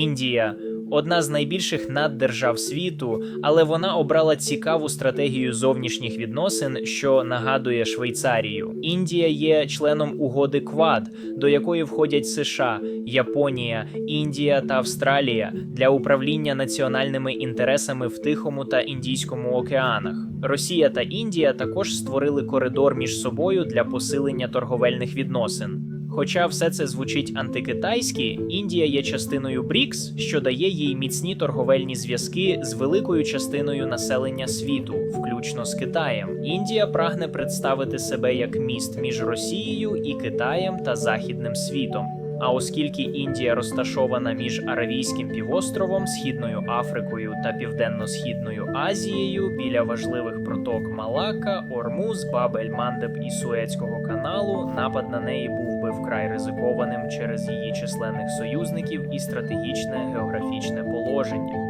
Індія одна з найбільших наддержав світу, але вона обрала цікаву стратегію зовнішніх відносин, що нагадує Швейцарію. Індія є членом угоди Квад, до якої входять США, Японія, Індія та Австралія для управління національними інтересами в Тихому та Індійському океанах. Росія та Індія також створили коридор між собою для посилення торговельних відносин. Хоча все це звучить антикитайськи, Індія є частиною БРІКС, що дає їй міцні торговельні зв'язки з великою частиною населення світу, включно з Китаєм. Індія прагне представити себе як міст між Росією і Китаєм та Західним світом. А оскільки Індія розташована між Аравійським півостровом, Східною Африкою та Південно-Східною Азією біля важливих проток Малака, Ормуз, Бабель-Мандеб і Суецького каналу, напад на неї був би вкрай ризикованим через її численних союзників і стратегічне географічне положення.